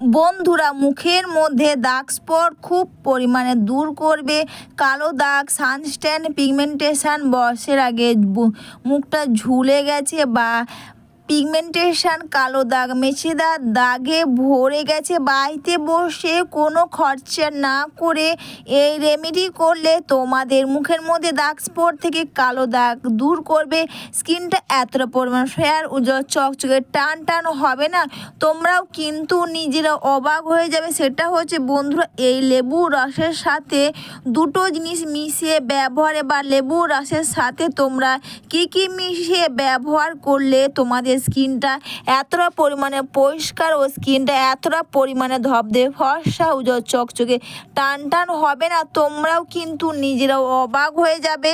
বন্ধুরা, মুখের মধ্যে দাগ স্পট খুব পরিমাণে দূর করবে। কালো দাগ, সানস্ট্যান্ড, পিগমেন্টেশন বয়সের আগে মুখটা ঝুলে গেছে বা পিগমেন্টেশন কালো দাগ মেছেদা দাগে ভরে গেছে, বাড়িতে বসে কোনো খরচা না করে এই রেমেডি করলে তোমাদের মুখের মধ্যে দাগ স্পট থেকে কালো দাগ দূর করবে। স্কিনটা এতটা পরিমাণ ফেয়ার উজ্জ্বল, চকচকে টান টান হবে না। তোমরাও কিন্তু নিজেরা অবাক হয়ে যাবে। সেটা হচ্ছে বন্ধুরা, এই লেবু রসের সাথে দুটো জিনিস মিশিয়ে ব্যবহারে বা লেবু রসের সাথে তোমরা কি কি মিশিয়ে ব্যবহার করলে তোমাদের স্কিনটা এতটা পরিমাণে পরিষ্কার ও স্কিনটা এতটা পরিমাণে ধবধে ফর্সা উজ্জ্বল চকচকে। টান টান হবে না, তোমরাও কিন্তু নিজেরাও অবাক হয়ে যাবে।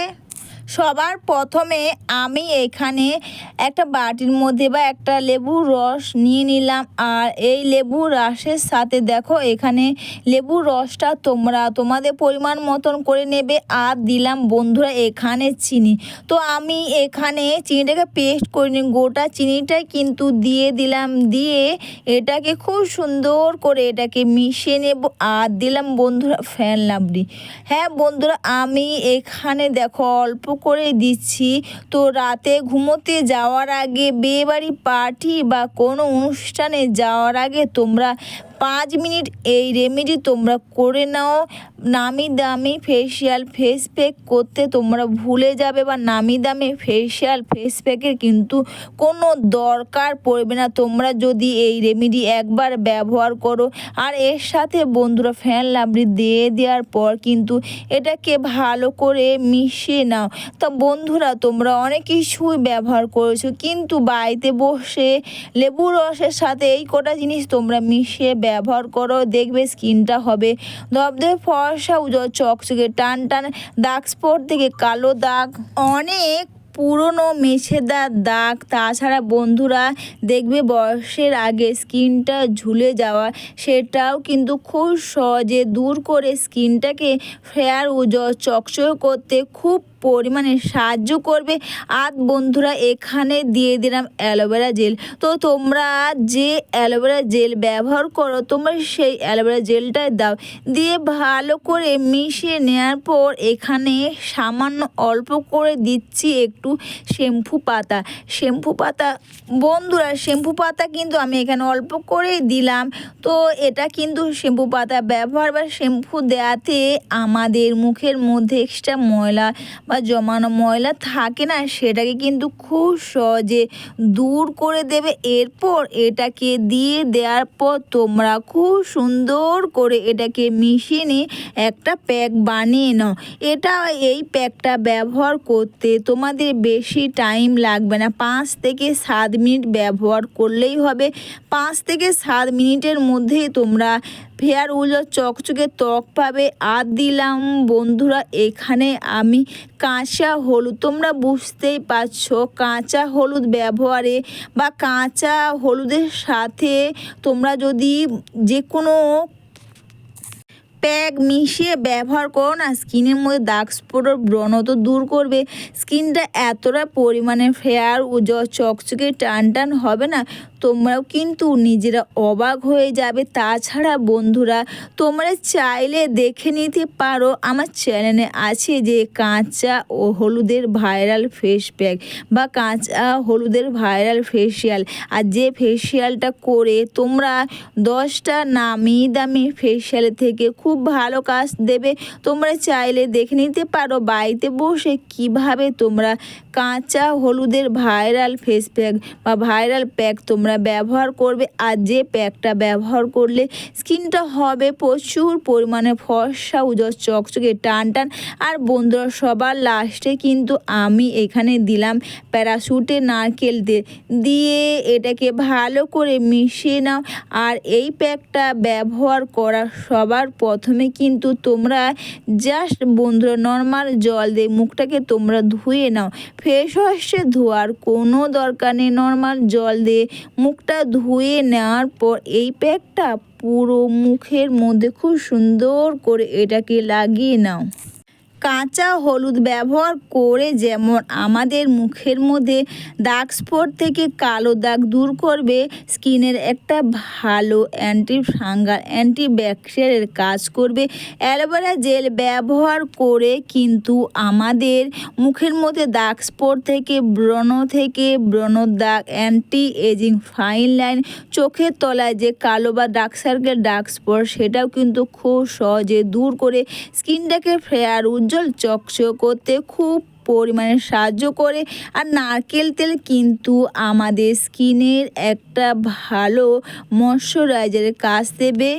সবার প্রথমে আমি এখানে একটা বাটির মধ্যে বা একটা লেবুর রস নিয়ে নিলাম। আর এই লেবুর রসের সাথে দেখো, এখানে লেবুর রসটা তোমরা তোমাদের পরিমাণ মতন করে নেবে। আর দিলাম বন্ধুরা এখানে চিনি। তো আমি এখানে চিনিটাকে পেস্ট করে নিই। গোটা চিনিটাই কিন্তু দিয়ে দিলাম। দিয়ে এটাকে খুব সুন্দর করে এটাকে মিশিয়ে নেব। আর দিলাম বন্ধুরা ফ্যান লাবড়ি। হ্যাঁ বন্ধুরা, আমি এখানে দেখো অল্প করে দিচ্ছি। তো রাতে ঘুমোতে যাওয়ার আগে বিয়েবাড়ি পার্টি বা কোনো অনুষ্ঠানে যাওয়ার আগে তোমরা পাঁচ মিনিট এই রেমেডি তোমরা করে নাও। নামি দামি ফেসিয়াল ফেস প্যাক করতে তোমরা ভুলে যাবে বা নামি দামি ফেসিয়াল ফেস প্যাকের কিন্তু কোনো দরকার পড়বে না। তোমরা যদি এই রেমেডি একবার ব্যবহার করো। আর এর সাথে বন্ধুরা ফ্যান লাবড়ি দিয়ে দেওয়ার পর কিন্তু এটাকে ভালো করে মিশিয়ে নাও। তা বন্ধুরা, তোমরা অনেক কিছুই ব্যবহার করেছ, কিন্তু বাড়িতে বসে লেবু রসের সাথে এই কটা জিনিস তোমরা মিশিয়ে ব্যবহার করো, দেখবে স্কিনটা হবে ধবধবে, ফর্সা, উজ্জ্বল, চকচকে, টান টান, দাগ স্পট থেকে কালো দাগ, অনেক পুরনো মেছেদার দাগ। তাছাড়া বন্ধুরা, দেখবে বয়সের আগে স্কিনটা ঝুলে যাওয়া, সেটাও কিন্তু খুব সহজে দূর করে স্কিনটাকে ফেয়ার, উজ্জ্বল, চকচক করতে খুব পরিমাণে সাহায্য করবে। আর বন্ধুরা এখানে দিয়ে দিলাম অ্যালোভেরা জেল। তো তোমরা যে অ্যালোভেরা জেল ব্যবহার করো, তোমরা সেই অ্যালোভেরা জেলটাই দাও। দিয়ে ভালো করে মিশিয়ে নেওয়ার পর এখানে সামান্য অল্প করে দিচ্ছি একটু শ্যাম্পু পাতা। শ্যাম্পু পাতা, বন্ধুরা শ্যাম্পু পাতা কিন্তু আমি এখানে অল্প করেই দিলাম। তো এটা কিন্তু শ্যাম্পু পাতা ব্যবহার বা শ্যাম্পু দেওয়াতে আমাদের মুখের মধ্যে এক্সট্রা ময়লা বা জমানো ময়লা থাকে না, সেটাকে কিন্তু খুব সহজে দূর করে দেবে। এরপর এটাকে দিয়ে দেওয়ার পর তোমরা খুব সুন্দর করে এটাকে মিশিয়ে নিয়ে একটা প্যাক বানিয়ে নাও। এটা এই প্যাকটা ব্যবহার করতে তোমাদের বেশি টাইম লাগবে না। পাঁচ থেকে সাত মিনিট ব্যবহার করলেই হবে। পাঁচ থেকে সাত মিনিটের মধ্যেই তোমরা ফেয়ার উজ্জ্বল চকচকে ত্বক পাবে। আর দিলাম, বন্ধুরা, এখানে আমি কাঁচা হলুদ। তোমরা বুঝতেই পারছ, কাঁচা হলুদ ব্যবহারে বা কাঁচা হলুদের সাথে তোমরা যদি যে কোনো প্যাক মিশিয়ে ব্যবহার করো না, স্কিনের মধ্যে দাগ স্পট ব্রণ তো দূর করবে। স্কিনটা এতটা পরিমাণে ফেয়ার উজ্জ্বল চকচকে টান টান হবে না। তোমরাও কিন্তু নিজেরা অবাক হয়ে যাবে। তাছাড়া বন্ধুরা, তোমরা চাইলে দেখে নিতে পারো, আমার চ্যানেলে আছে যে কাঁচা ও হলুদের ভাইরাল ফেস প্যাক বা কাঁচা হলুদের ভাইরাল ফেসিয়াল। আর যে ফেসিয়ালটা করে তোমরা দশটা নামি দামি ফেসিয়াল থেকে খুব ভালো কাজ দেবে। তোমরা চাইলে দেখে নিতে পারো বাড়িতে বসে কীভাবে তোমরা কাঁচা হলুদের ভাইরাল ফেস প্যাক বা ভাইরাল প্যাক তোমরা ব্যবহার করবে আর যে প্যাকটা ব্যবহার করলে স্কিনটা হবে প্রচুর পরিমাণে ফর্সা উজ্জ্বল চকচকে টান টান আর বন্ধুরা, সবার লাস্টে কিন্তু আমি এখানে দিলাম প্যারাশুটে নারকেল তেল দিয়ে এটাকে ভালো করে মিশিয়ে নাও। আর এই প্যাকটা ব্যবহার করা সবার প্রথমে কিন্তু তোমরা জাস্ট বন্ধুরা নর্মাল জল দিয়ে মুখটাকে তোমরা ধুয়ে নাও। ফেস ওয়াশে ধোয়ার কোনো দরকার নেই, নর্মাল জল দিয়ে মুখটা ধুয়ে নেওয়ার পর এই প্যাকটা পুরো মুখের মধ্যে খুব সুন্দর করে এটাকে লাগিয়ে নাও। কাঁচা হলুদ ব্যবহার করে যেমন আমাদের মুখের মধ্যে দাগ স্পট থেকে কালো দাগ দূর করবে, স্কিনের একটা ভালো অ্যান্টি ফাঙ্গাল অ্যান্টি ব্যাকটেরিয়ার কাজ করবে। অ্যালোভেরা জেল ব্যবহার করে কিন্তু আমাদের মুখের মধ্যে দাগ স্পট থেকে, ব্রণ থেকে ব্রণর দাগ অ্যান্টি এজিং ফাইন লাইন, চোখের তলায় যে কালো বা ডার্ক সার্কেল, ডার্ক স্পট, সেটাও কিন্তু খুব সহজে দূর করে স্কিনটাকে ফেয়ার, উজ্জ্বল চকচক করতে খুব পরিমাণে সাহায্য করে। আর নারকেল তেল কিন্তু আমাদের স্কিনের একটা ভালো ময়শ্চারাইজারের কাজ দেবে।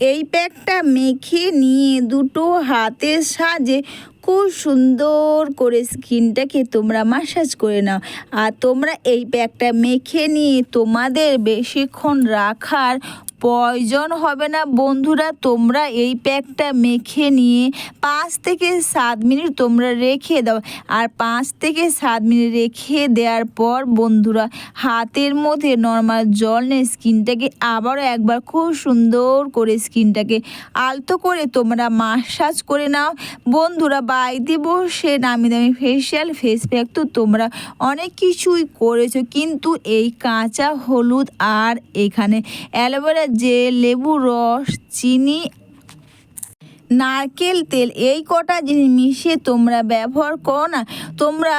এই প্যাকটা মেখে নিয়ে দুটো হাতের সাহায্যে খুব সুন্দর করে স্কিনটাকে তোমরা মাসাজ করে নাও। আর তোমরা এই প্যাকটা মেখে নিয়ে তোমাদের বেশিক্ষণ রাখার প্রয়োজন হবে না। বন্ধুরা, তোমরা এই প্যাকটা মেখে নিয়ে পাঁচ থেকে সাত মিনিট তোমরা রেখে দাও। আর পাঁচ থেকে সাত মিনিট রেখে দেওয়ার পর বন্ধুরা, হাতের মধ্যে নর্মাল জল নিয়ে স্কিনটাকে আবারও একবার খুব সুন্দর করে স্কিনটাকে আলতো করে তোমরা মাসাজ করে নাও। বন্ধুরা বাড়িতে বসে নামি দামি ফেসিয়াল ফেস প্যাক তো তোমরা অনেক কিছুই করেছ। কিন্তু এই কাঁচা হলুদ আর এখানে অ্যালোভেরা জেল লেবু, রস, চিনি, নারকেল, তেল, এই কটা জিনিস মিশিয়ে তোমরা ব্যবহার করো না। তোমরা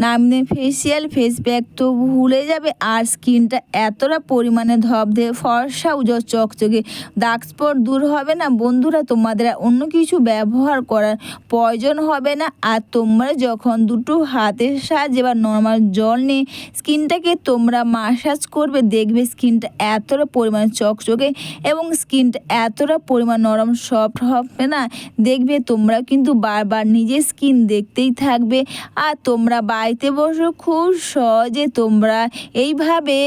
নামনে ফেসিয়াল ফেস প্যাক তো ভুলে যাবে। আর স্কিনটা এতটা পরিমাণে ধবধে ফর্সা উজর চকচকে। দাগ স্পট দূর হবে না। বন্ধুরা, তোমাদের অন্য কিছু ব্যবহার করার প্রয়োজন হবে না। আর তোমরা যখন দুটো হাতের সাহায্যে বা নর্মাল জল নিয়ে স্কিনটাকে তোমরা মাসাজ করবে, দেখবে স্কিনটা এতটা পরিমাণে চকচকে এবং স্কিনটা এতটা পরিমাণ নরম সফট হবে না। দেখবে তোমরা কিন্তু বারবার নিজের স্কিন দেখতেই থাকবে। আর তোমরা বাড়িতে বসো খুব সহজে তোমরা এইভাবে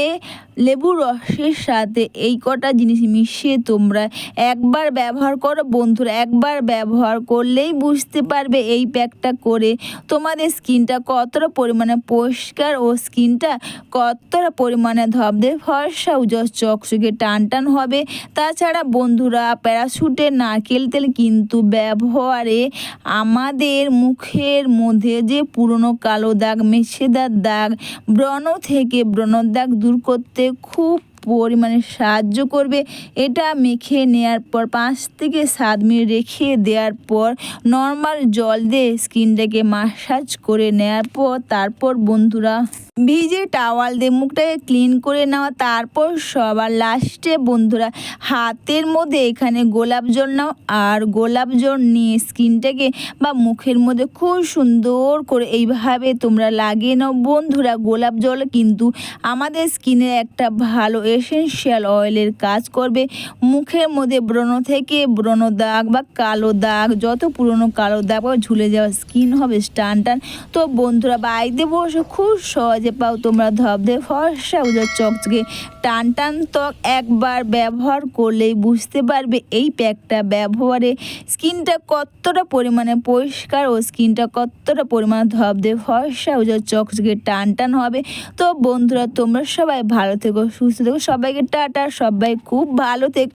লেবুর রসের সাথে এই কটা জিনিস মিশিয়ে তোমরা একবার ব্যবহার করো, বন্ধুরা, একবার ব্যবহার করলেই বুঝতে পারবে এই প্যাকটা করে তোমাদের স্কিনটা কতটা পরিমাণে পরিষ্কার ও স্কিনটা কতটা পরিমাণে ধবধে ফর্সা উজস চকচকে টান টান হবে। তাছাড়া, বন্ধুরা প্যারাশুটের নারকেল তেল কিন্তু ব্যবহারে আমাদের মুখের মধ্যে যে পুরনো কালো দাগ, মেছেদার দাগ, ব্রণ থেকে ব্রণর দাগ দূর করতে খুব পরিমাণে সাহায্য করবে। এটা মেখে নেওয়ার পর, পাঁচ থেকে সাত মিনিট রেখে দেওয়ার পর নর্মাল জল দিয়ে স্কিনটাকে মাসাজ করে নেওয়ার পর, তারপর বন্ধুরা ভিজে টাওয়াল দিয়ে মুখটাকে ক্লিন করে নেওয়া তারপর সবার লাস্টে বন্ধুরা হাতের মধ্যে এখানে গোলাপ জল নাও আর গোলাপ জল নিয়ে স্কিনটাকে বা মুখের মধ্যে খুব সুন্দর করে এইভাবে তোমরা লাগিয়ে নাও। বন্ধুরা, গোলাপ জল কিন্তু আমাদের স্কিনের একটা ভালো এসেনশিয়াল অয়েলের কাজ করবে। মুখের মধ্যে ব্রণ থেকে ব্রণ দাগ বা কালো দাগ, যত পুরনো কালো দাগ বা ঝুলে যাওয়া স্কিন হবে টান টান তো বন্ধুরা, বাড়িতে বসে খুব সহজে পাও তোমরা ধবধে ফর্সা উজার চকচকে টান টান ত্বক একবার ব্যবহার করলেই বুঝতে পারবে এই প্যাকটা ব্যবহারে স্কিনটা কতটা পরিমাণে পরিষ্কার ও স্কিনটা কতটা পরিমাণে ধবধে ফর্সা উজার চকচকে টান টান হবে। তো বন্ধুরা, তোমরা সবাই ভালো থেকো, সুস্থ থেকো সবাইকে টাটা সবাই খুব ভালো থেকো।